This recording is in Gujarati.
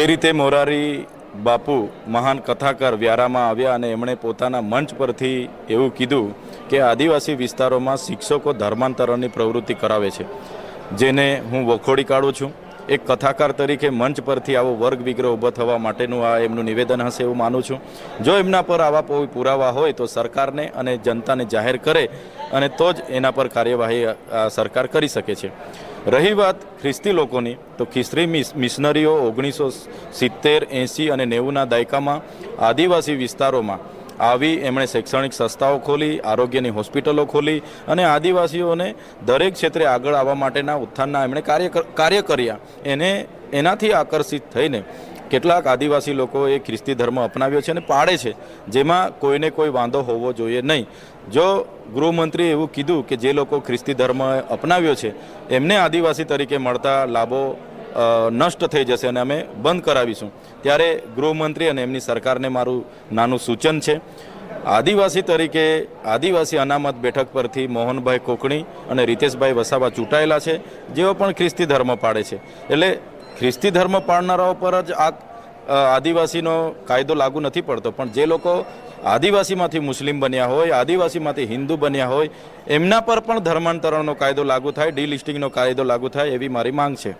એ રીતે મોરારી બાપુ મહાન કથાકાર વ્યારામાં આવ્યા અને એમણે પોતાના મંચ પરથી એવું કીધું કે આદિવાસી વિસ્તારોમાં શિક્ષકો ધર્માંતરણની પ્રવૃત્તિ કરાવે છે, જેને હું વખોડી કાઢું છું. એક કથાકાર તરીકે મંચ પરથી આવો વર્ગ વિગ્રહ ઊભો થવા માટેનું આ એમનું નિવેદન હશે એવું માનું છું. જો એમના પર આવા કોઈ પુરાવા હોય તો સરકારને અને જનતાને જાહેર કરે અને તો જ એના પર કાર્યવાહી સરકાર કરી શકે છે. રહી વાત ખ્રિસ્તી લોકોની, તો ખ્રિસ્તી મિશનરીઓ ઓગણીસો સિત્તેર, એંસી અને નેવુંના દાયકામાં આદિવાસી વિસ્તારોમાં આવી એમણે શૈક્ષણિક સંસ્થાઓ ખોલી, આરોગ્યની હોસ્પિટલો ખોલી અને આદિવાસીઓને દરેક ક્ષેત્રે આગળ આવવા માટેના ઉત્થાનના એમણે કાર્ય કાર્ય કર્યા. એને એનાથી આકર્ષિત થઈને કેટલાક આદિવાસી લોકોએ ખ્રિસ્તી ધર્મ અપનાવ્યો છે અને પાળે છે, જેમાં કોઈને કોઈ વાંધો હોવો જોઈએ નહીં. જો ગૃહમંત્રીએ એવું કીધું કે જે લોકો ખ્રિસ્તી ધર્મ અપનાવ્યો છે, એમને આદિવાસી તરીકે મળતા લાભો નષ્ટ થઈ જશે અને અમે બંધ કરાવીશું. ત્યારે ગૃહમંત્રી અને એમની સરકારને મારું નાનું સૂચન છે. આદિવાસી તરીકે આદિવાસી અનામત બેઠક પરથી મોહનભાઈ કોકણી અને રીતેશભાઈ વસાવા ચૂંટાયેલા છે. જેઓ પણ ખ્રિસ્તી ધર્મ પાળે છે. એટલે ખ્રિસ્તી ધર્મ પાળનારાઓ પર જ આ આદિવાસીનો કાયદો લાગુ નથી પડતો. પણ જે લોકો આદિવાસીમાંથી મુસ્લિમ બન્યા હોય, આદિવાસીમાંથી હિન્દુ બન્યા હોય, એમના પર પણ ધર્માંતરણનો કાયદો લાગુ થાય, ડીલિસ્ટિંગનો કાયદો લાગુ થાય એવી મારી માંગ છે.